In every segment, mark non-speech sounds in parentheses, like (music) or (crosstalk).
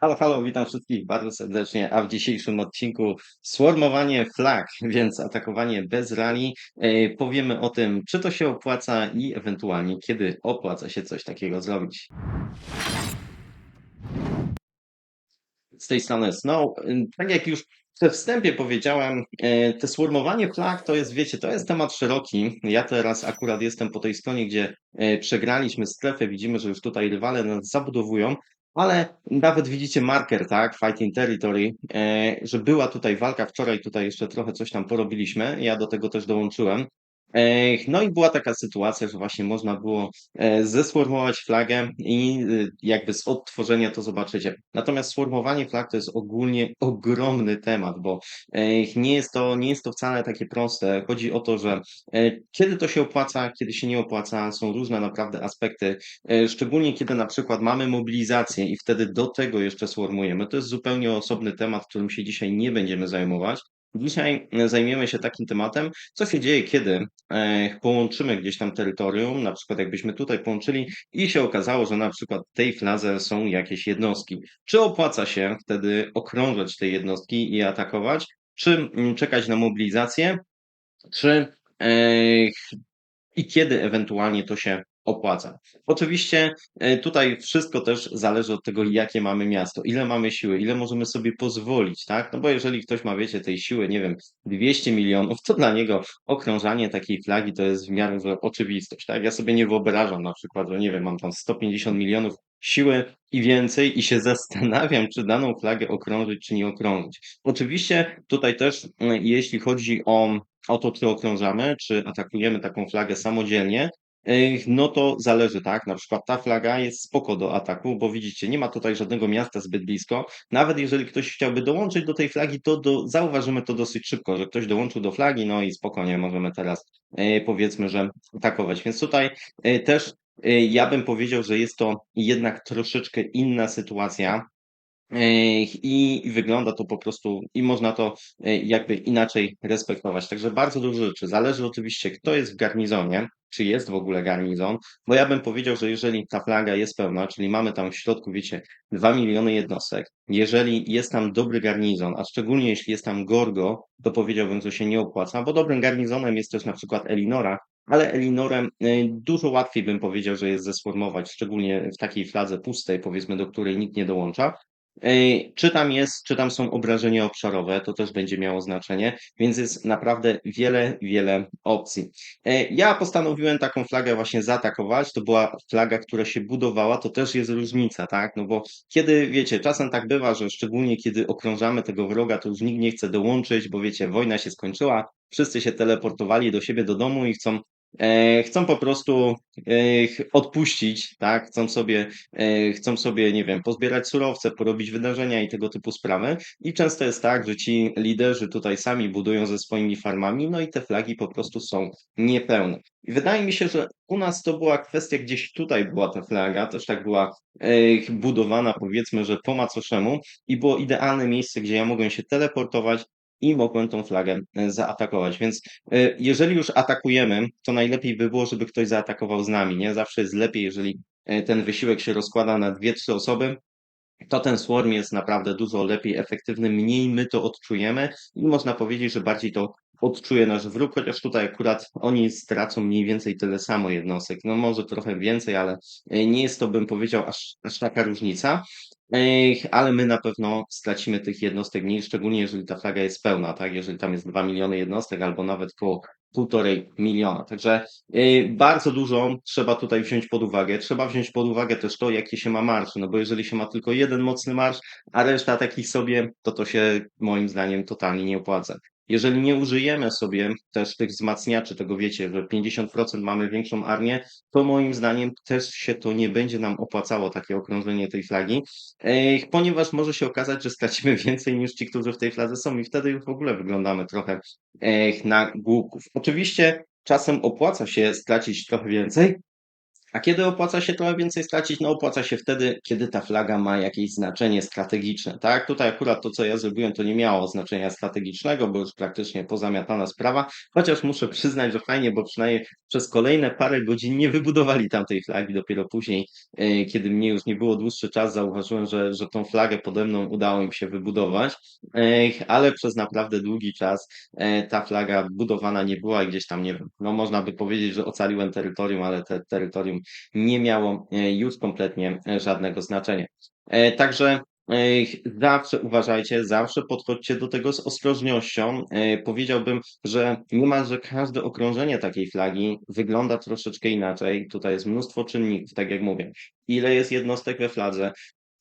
Halo, halo, witam wszystkich bardzo serdecznie, a w dzisiejszym odcinku swarmowanie flag, (laughs) więc atakowanie bez rally. E, powiemy o tym, czy to się opłaca i ewentualnie kiedy opłaca się coś takiego zrobić. Z tej strony Snow. Tak jak już we wstępie powiedziałem, e, te swarmowanie flag to jest, wiecie, to jest temat szeroki. Ja teraz akurat jestem po tej stronie, gdzie e, przegraliśmy strefę, widzimy, że już tutaj rywale nas zabudowują, ale nawet widzicie marker, tak, Fighting Territory, e, że była tutaj walka wczoraj, tutaj jeszcze trochę coś tam porobiliśmy, ja do tego też dołączyłem. E, No i była taka sytuacja, że właśnie można było e, zesformować flagę i y, jakby z odtworzenia to zobaczycie. Natomiast sformowanie flag to jest ogólnie ogromny temat, bo e, nie jest to, nie jest to wcale takie proste. Chodzi o to, że e, kiedy to się opłaca, kiedy się nie opłaca, są różne naprawdę aspekty, e, szczególnie kiedy na przykład mamy mobilizację i wtedy do tego jeszcze swarmujemy. To jest zupełnie osobny temat, którym się dzisiaj nie będziemy zajmować. Dzisiaj e, zajmiemy się takim tematem, co się dzieje, kiedy e, połączymy gdzieś tam terytorium, na przykład jakbyśmy tutaj połączyli i się okazało, że na przykład w tej fladze są jakieś jednostki. Czy opłaca się wtedy okrążać te jednostki i atakować, czy mm, czekać na mobilizację, czy e, i kiedy ewentualnie to się opłaca. Oczywiście e, tutaj wszystko też zależy od tego, jakie mamy miasto, ile mamy siły, ile możemy sobie pozwolić, tak? No bo jeżeli ktoś ma, wiecie, tej siły, nie wiem, 200 milionów, to dla niego okrążanie takiej flagi to jest w miarę oczywistość, tak? Ja sobie nie wyobrażam na przykład, że nie wiem, mam tam 150 milionów siły i więcej i się (laughs) zastanawiam, czy daną flagę okrążyć, czy nie okrążyć. Oczywiście tutaj też, mm, jeśli chodzi o o to, czy okrążamy, czy atakujemy taką flagę samodzielnie, No to zależy, tak? Na przykład ta flaga jest spoko do ataku, bo widzicie, nie ma tutaj żadnego miasta zbyt blisko. Nawet jeżeli ktoś chciałby dołączyć do tej flagi, to do, zauważymy to dosyć szybko, że ktoś dołączył do flagi, no i spokojnie możemy teraz e, powiedzmy, że atakować. Więc tutaj e, też e, ja bym powiedział, że jest to jednak troszeczkę inna sytuacja. I wygląda to po prostu, i można to jakby inaczej respektować. Także bardzo dużo rzeczy. Zależy oczywiście, kto jest w garnizonie, czy jest w ogóle garnizon, bo ja bym powiedział, że jeżeli ta flaga jest pełna, czyli mamy tam w środku, wiecie, 2 miliony jednostek, jeżeli jest tam dobry garnizon, a szczególnie jeśli jest tam Gorgo, to powiedziałbym, że się nie opłaca, bo dobrym garnizonem jest też na przykład Elinora, ale Elinorem e, dużo łatwiej bym powiedział, że jest zesformować, szczególnie w takiej fladze pustej, powiedzmy, do której nikt nie dołącza. Ej, Czy tam jest, czy tam są obrażenia obszarowe, to też będzie miało znaczenie, więc jest naprawdę wiele, wiele opcji. E, Ja postanowiłem taką flagę właśnie zaatakować, to była flaga, która się budowała, to też jest różnica, tak? No bo kiedy, wiecie, czasem tak bywa, że szczególnie kiedy okrążamy tego wroga, to już nikt nie chce dołączyć, bo wiecie, wojna się skończyła, wszyscy się teleportowali do siebie do domu i chcą E, chcą po prostu e, odpuścić, tak? Chcą sobie, e, chcą sobie, nie wiem, pozbierać surowce, porobić wydarzenia i tego typu sprawy. I często jest tak, że ci liderzy tutaj sami budują ze swoimi farmami, no i te flagi po prostu są niepełne. I wydaje mi się, że u nas to była kwestia, gdzieś tutaj była ta flaga, też tak była e, budowana, powiedzmy, że po macoszemu i było idealne miejsce, gdzie ja mogłem się teleportować i mogłem tą flagę e, zaatakować. Więc e, jeżeli już atakujemy, to najlepiej by było, żeby ktoś zaatakował z nami, nie? Zawsze jest lepiej, jeżeli e, ten wysiłek się rozkłada na dwie, trzy osoby, to ten swarm jest naprawdę dużo lepiej efektywny, mniej my to odczujemy i można powiedzieć, że bardziej to odczuje nasz wróg, chociaż tutaj akurat oni stracą mniej więcej tyle samo jednostek. No może trochę więcej, ale nie jest to, bym powiedział, aż, aż taka różnica. Ale my na pewno stracimy tych jednostek mniej, szczególnie jeżeli ta flaga jest pełna, tak? Jeżeli tam jest 2 miliony jednostek albo nawet po półtorej miliona. Także y, bardzo dużo trzeba tutaj wziąć pod uwagę. Trzeba wziąć pod uwagę też to, jakie się ma marsze, no bo jeżeli się ma tylko jeden mocny marsz, a reszta takich sobie, to to się moim zdaniem totalnie nie opłaca. Jeżeli nie użyjemy sobie też tych wzmacniaczy, tego wiecie, że 50% mamy większą armię, to moim zdaniem też się to nie będzie nam opłacało, takie okrążenie tej flagi, ponieważ może się okazać, że stracimy (laughs) więcej niż ci, którzy w tej fladze są i wtedy już w ogóle wyglądamy trochę na głupków. Oczywiście czasem opłaca się stracić trochę więcej, A kiedy opłaca się trochę więcej stracić? No opłaca się wtedy, kiedy ta flaga ma jakieś znaczenie strategiczne, tak? Tutaj akurat to, co ja zrobiłem, to nie miało znaczenia strategicznego, bo już praktycznie pozamiatana sprawa, chociaż muszę przyznać, że fajnie, bo przynajmniej przez kolejne parę godzin nie wybudowali tamtej flagi, dopiero później, e, kiedy mnie już nie było dłuższy czas, zauważyłem, że, że tą flagę pode mną udało im się wybudować, e, ale przez naprawdę długi czas e, ta flaga budowana nie była i gdzieś tam, nie wiem, no można by powiedzieć, że ocaliłem terytorium, ale te terytorium nie miało e, już kompletnie e, żadnego znaczenia. E, także zawsze uważajcie, zawsze podchodźcie do tego z ostrożnością. Powiedziałbym, że niemalże każde okrążenie takiej flagi wygląda troszeczkę inaczej. Tutaj jest mnóstwo czynników, tak jak mówię. Ile jest jednostek we fladze,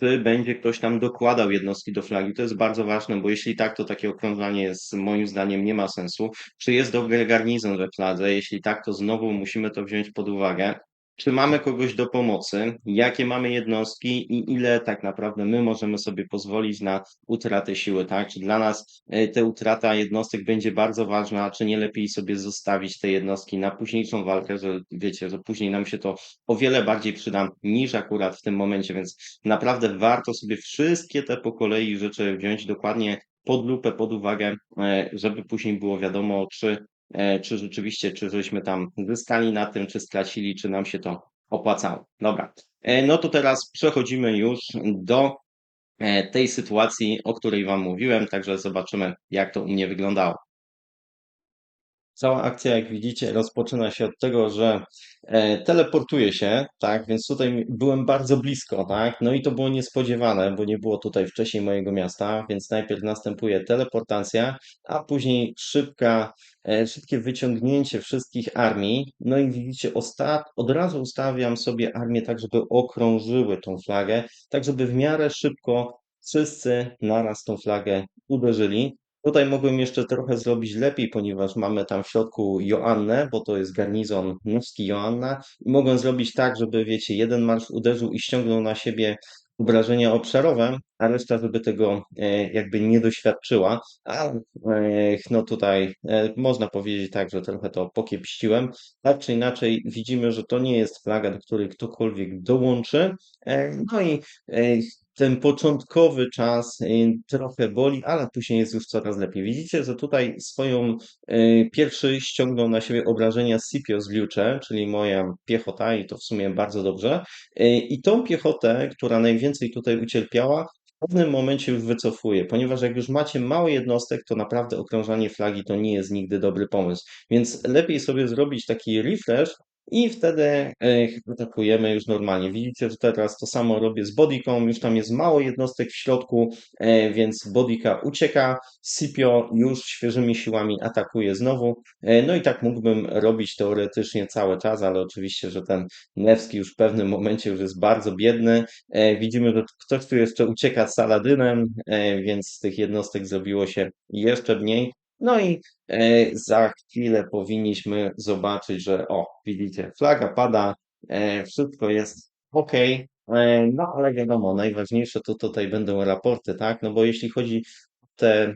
czy będzie ktoś tam dokładał jednostki do flagi. To jest bardzo ważne, bo jeśli tak, to takie okrążanie jest moim zdaniem nie ma sensu. Czy jest dobry garnizon we fladze? Jeśli tak, to znowu musimy to wziąć pod uwagę. Czy mamy kogoś do pomocy? Jakie mamy jednostki i ile tak naprawdę my możemy sobie pozwolić na utratę siły, tak? Czy dla nas e, ta utrata jednostek będzie bardzo ważna, czy nie lepiej sobie zostawić te jednostki na późniejszą walkę, że wiecie, że później nam się to o wiele bardziej przyda niż akurat w tym momencie, więc naprawdę warto sobie wszystkie te po kolei rzeczy wziąć dokładnie pod lupę, pod uwagę, e, żeby później było wiadomo, czy czy rzeczywiście, czy żeśmy tam zyskali na tym, czy stracili, czy nam się to opłacało. Dobra, e, no to teraz przechodzimy już do e, tej sytuacji, o której Wam mówiłem, także zobaczymy, jak to u mnie wyglądało. Cała akcja, jak widzicie, rozpoczyna się od tego, że e, teleportuję się, tak, więc tutaj byłem bardzo blisko, tak, no i to było niespodziewane, bo nie było tutaj wcześniej mojego miasta, więc najpierw następuje teleportacja, a później szybka, e, szybkie wyciągnięcie wszystkich armii, no i widzicie, ostat, od razu ustawiam sobie armię tak, żeby okrążyły tą flagę, tak żeby w miarę szybko wszyscy naraz tą flagę uderzyli. Tutaj mogłem jeszcze trochę zrobić lepiej, ponieważ mamy tam w środku Joannę, bo to jest garnizon Nowski Joanna. I mogłem zrobić tak, żeby, wiecie, jeden marsz uderzył i ściągnął na siebie obrażenia obszarowe, a reszta żeby tego e, jakby nie doświadczyła. A e, no tutaj e, można powiedzieć tak, że trochę to pokiepściłem. Tak czy inaczej widzimy, że to nie jest flaga, do której ktokolwiek dołączy. No i ten początkowy czas trochę boli, ale później jest już coraz lepiej. Widzicie, że tutaj swoją pierwszy ściągnął na siebie obrażenia Scipio z Liucze, czyli moja piechota i to w sumie bardzo dobrze. I tą piechotę, która najwięcej tutaj ucierpiała, w pewnym momencie już wycofuje, ponieważ jak już macie mało jednostek, to naprawdę okrążanie flagi to nie jest nigdy dobry pomysł. Więc lepiej sobie zrobić taki refresh i wtedy e, atakujemy już normalnie. Widzicie, że teraz to samo robię z bodyką, już tam jest mało jednostek w środku, e, więc bodyka ucieka, Scipio już świeżymi siłami atakuje znowu. E, no i tak mógłbym robić teoretycznie cały czas, ale oczywiście, że ten Nevski już w pewnym momencie już jest bardzo biedny. Widzimy, że ktoś tu jeszcze ucieka z Saladynem, więc tych jednostek zrobiło się jeszcze mniej. No i e, za chwilę powinniśmy zobaczyć, że o, widzicie, flaga pada, e, wszystko jest ok. E, no ale wiadomo, najważniejsze to tutaj będą raporty, tak? No bo jeśli chodzi o te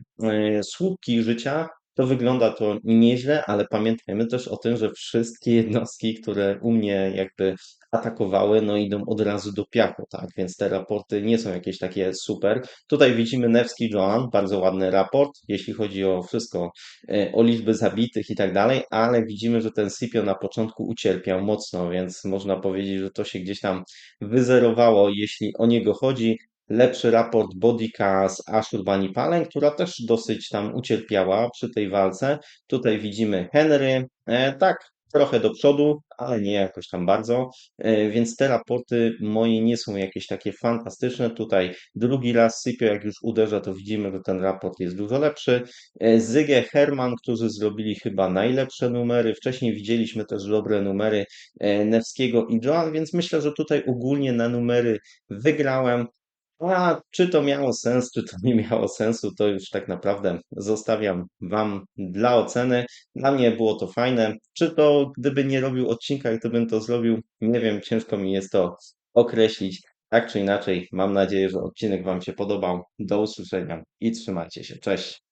słupki życia, to wygląda to nieźle, ale pamiętajmy też o tym, że wszystkie jednostki, które u mnie jakby atakowały, no idą od razu do piachu, tak? Więc te raporty nie są jakieś takie super. Tutaj widzimy Nevski Joan, bardzo ładny raport, jeśli chodzi o wszystko, e, o liczby zabitych i tak dalej, ale widzimy, że ten Scipio na początku ucierpiał mocno, więc można powiedzieć, że to się gdzieś tam wyzerowało, jeśli o niego chodzi lepszy raport Bodika z Ashurbanipalem, która też dosyć tam ucierpiała przy tej walce. Tutaj widzimy Henry, e, tak, trochę do przodu, ale nie jakoś tam bardzo, e, więc te raporty moje nie są jakieś takie fantastyczne. Tutaj drugi raz Sypio, jak już uderza, to widzimy, że ten raport jest dużo lepszy. E, Zyge, Herman, którzy zrobili chyba najlepsze numery. Wcześniej widzieliśmy też dobre numery e, Newskiego i Joan, więc myślę, że tutaj ogólnie na numery wygrałem. A czy to miało sens, czy to nie miało sensu, to już tak naprawdę zostawiam Wam dla oceny. Dla mnie było to fajne. Czy to, gdyby nie robił odcinka, gdybym to zrobił, nie wiem, ciężko mi jest to określić. Tak czy inaczej, mam nadzieję, że odcinek Wam się podobał. Do usłyszenia i trzymajcie się. Cześć.